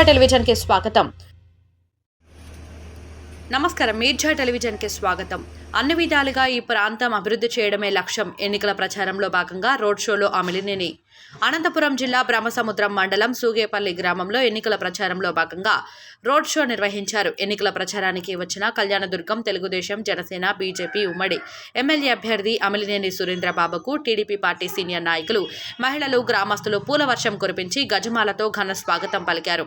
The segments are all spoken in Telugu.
టెలివిజన్కి స్వాగతం. నమస్కారం. మీర్జా టెలివిజన్కి స్వాగతం. అన్ని విధాలుగా ఈ ప్రాంతం అభివృద్ధి చేయడమే లక్ష్యం. ఎన్నికల ప్రచారంలో భాగంగా రోడ్ షోలో అమిలినేని అనంతపురం జిల్లా బ్రహ్మసముద్రం మండలం సూగేపల్లి గ్రామంలో ఎన్నికల ప్రచారంలో భాగంగా రోడ్ షో నిర్వహించారు. ఎన్నికల ప్రచారానికి వచ్చిన కళ్యాణదుర్గం తెలుగుదేశం జనసేన బీజేపీ ఉమ్మడి ఎమ్మెల్యే అభ్యర్థి అమిలినేని సురేంద్రబాబుకు టీడీపీ పార్టీ సీనియర్ నాయకులు మహిళలు గ్రామస్తులు పూల వర్షం కురిపించి గజమాలతో ఘన స్వాగతం పలికారు.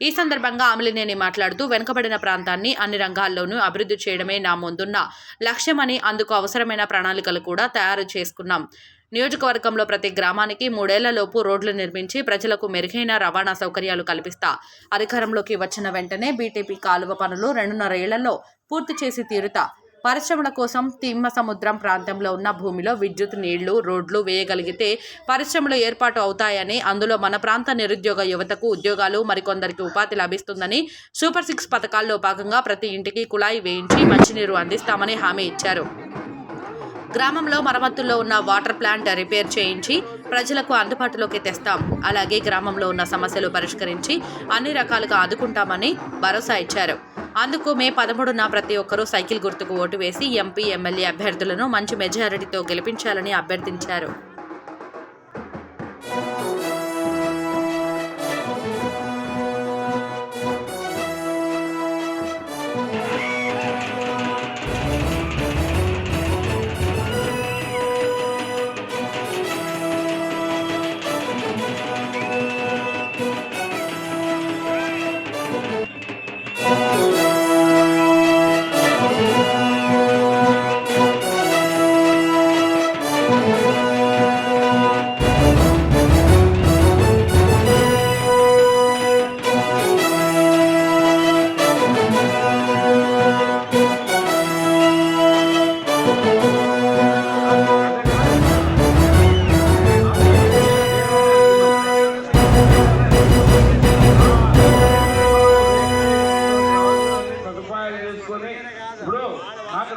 ఈ సందర్భంగా అమలినేని మాట్లాడుతూ వెనుకబడిన ప్రాంతాన్ని అన్ని రంగాల్లోనూ అభివృద్ధి చేయడమే నా ముందున్న లక్ష్యమని అందుకు అవసరమైన ప్రణాళికలు కూడా తయారు చేసుకున్నాం. నియోజకవర్గంలో ప్రతి గ్రామానికి మూడేళ్ళలోపు రోడ్లు నిర్మించి ప్రజలకు మెరుగైన రవాణా సౌకర్యాలు కల్పిస్తా అధికారంలోకి వచ్చిన వెంటనే బీటీపీ కాలువ పనులు రెండున్నర ఏళ్ళలో పూర్తి చేసి తీరుతా పరిశ్రమల కోసం తిమ్మ సముద్రం ప్రాంతంలో ఉన్న భూమిలో విద్యుత్ నీళ్ళు రోడ్లు వేయగలిగితే పరిశ్రమలు ఏర్పాటు అవుతాయని అందులో మన ప్రాంత నిరుద్యోగ యువతకు ఉద్యోగాలు మరికొందరికి ఉపాధి లభిస్తుందని సూపర్ సిక్స్ పథకాల్లో భాగంగా ప్రతి ఇంటికి కుళాయి వేయించి మంచినీరు అందిస్తామని హామీ ఇచ్చారు. గ్రామంలో మరమ్మతుల్లో ఉన్న వాటర్ ప్లాంట్ రిపేర్ చేయించి ప్రజలకు అందుబాటులోకి తెస్తాం. అలాగే గ్రామంలో ఉన్న సమస్యలు పరిష్కరించి అన్ని రకాలుగా ఆదుకుంటామని భరోసా ఇచ్చారు. అందుకు మే పదమూడున ప్రతి ఒక్కరూ సైకిల్ గుర్తుకు ఓటు వేసి ఎంపీ ఎమ్మెల్యే అభ్యర్థులను మంచి మెజారిటీతో గెలిపించాలని అభ్యర్థించారు.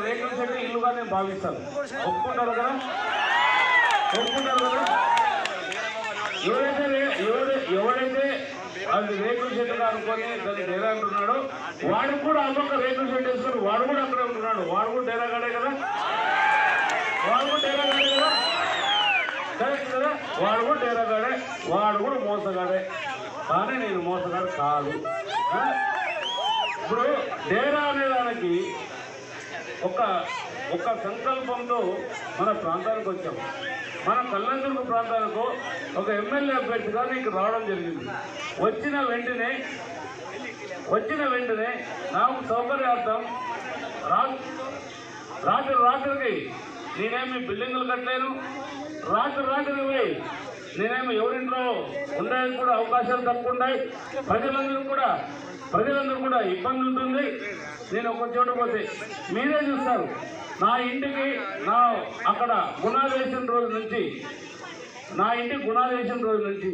రేకుల చెట్టు ఇల్లుగా నేను భావిస్తాను. ఒప్పుకుంటారు కదా? ఒప్పుకుంటారు కదా? ఎవరైతే ఎవరైతే అది రేకుల చెట్టుగా అనుకొని దాన్ని డేరా అంటున్నాడో వాడు కూడా ఆ పక్క రేకుల చెట్టు వేసుకుని వాడు కూడా అక్కడే ఉంటున్నాడు. వాడు కూడా డేరాగాడే కదా? వాడు కూడా డేరాగాడే కదా? కరెక్ట్ కదా? వాడు కూడా డేరాగాడే వాడు కూడా మోసగాడే. కానీ నేను మోసగాడు కాదు. ఇప్పుడు డేరా అనే దానికి ఒక ఒక సంకల్పంతో మన ప్రాంతానికి వచ్చాం. మన కల్లందుర్గ ప్రాంతాలకు ఒక ఎమ్మెల్యే అభ్యర్థిగా నీకు రావడం జరిగింది. వచ్చిన వెంటనే వచ్చిన వెంటనే నాకు సౌకర్యార్థం రాత్రి రాత్రికి నేనేమి బిల్డింగులు కట్టలేను. రాత్రి రాత్రికి పోయి నేనేమి ఎవరింట్లో ఉండడానికి కూడా అవకాశాలు తక్కువ ఉన్నాయి. ప్రజలందరూ కూడా ప్రజలందరూ కూడా ఇబ్బంది ఉంటుంది. నేను ఒక చోట పోతే మీరే చూస్తారు. నా ఇంటికి నా అక్కడ గుణాలు వేసిన రోజు నుంచి నా ఇంటికి గుణాలు వేసిన రోజు నుంచి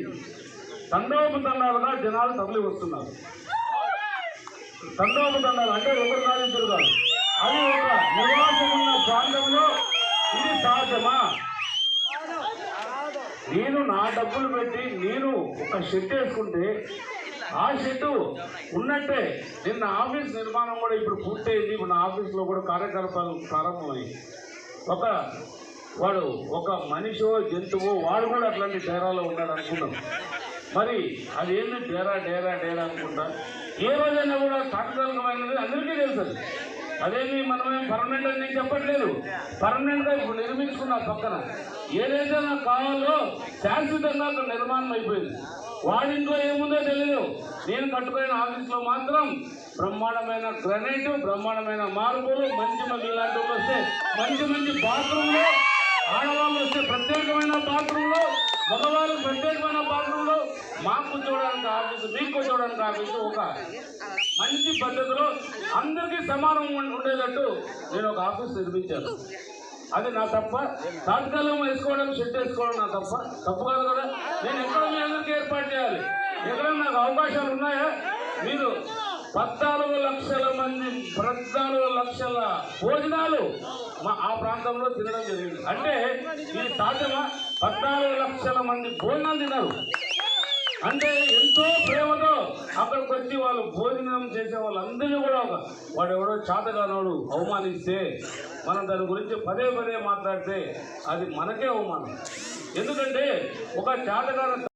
తండోపతండాలుగా జనాలు తరలి వస్తున్నారు. తండోపతండాలు అంటే ఒకరు సాధించరు కాదు. అది ఒక నివాసం ఉన్న ప్రాంతంలో ఇది సహజమా నేను నా డబ్బులు పెట్టి నేను ఒక షెడ్ వేసుకుంటే ఆ షెడ్ ఉన్నట్టే. నిన్న ఆఫీస్ నిర్మాణం కూడా ఇప్పుడు పూర్తయింది. ఇప్పుడు నా ఆఫీస్లో కూడా కార్యకలాపాలు ప్రారంభమయ్యాయి. ఒక వాడు ఒక మనిషో జంతువు వాడు కూడా అట్లాంటి డేరాలో ఉన్నాడు అనుకున్నాం మరి అది ఏంది డేరా డేరా డేరా అనుకుంటా? ఏ రోజైనా కూడా తాత్కాలికమైనది అందరికీ తెలుసు అదేమి మనమేం పర్మనెంట్ అని నేను చెప్పట్లేదు. పర్మనెంట్గా ఇప్పుడు నిర్మించుకున్న పక్కన ఏదైతే నాకు కావాలో శాశ్వతంగా అక్కడ నిర్మాణం అయిపోయింది. వాడింట్లో ఏముందో తెలియదు నేను కట్టుకున్న ఆఫీస్లో మాత్రం బ్రహ్మాండమైన గ్రనైట్ బ్రహ్మాండమైన మార్పులు మంచి మంచి ఇలాంటి వస్తే మంచి మంచి బాత్రూంలో ఆడవాళ్ళు వస్తే ప్రత్యేకమైన బాత్రూంలో మగవాళ్ళు ప్రత్యేకమైన బాత్రూంలో. మాకు చూడడానికి ఆఫీసు మీకు చూడడానికి ఆఫీసు ఒక మంచి పద్ధతిలో అందరికీ సమానం ఉండేటట్టు నేను ఒక ఆఫీస్ నిర్మించాను. అది నా తప్ప తాత్కాలం వేసుకోవడం షెడ్ వేసుకోవడం నా తప్ప తప్పు కాదు కదా. నేను ఎక్కడ ఏర్పాటు చేయాలి. ఎక్కడ నాకు అవకాశాలు ఉన్నాయా? మీరు పద్నాలుగు లక్షల మంది పద్నాలుగు లక్షల భోజనాలు మా ఆ ప్రాంతంలో తినడం జరిగింది. అంటే ఇది సాధ్యమా పద్నాలుగు లక్షల మంది భోజనాలు తిన్నారు. అంటే ఎంతో ప్రేమతో అక్కడికి వచ్చి వాళ్ళు భోజనం చేసే వాళ్ళందరినీ కూడా ఒక వాడు ఎవడో చాతగానోడు అవమానిస్తే మనం దాని గురించి పదే పదే మాట్లాడితే అది మనకే అవమానం. ఎందుకంటే ఒక చాతగాన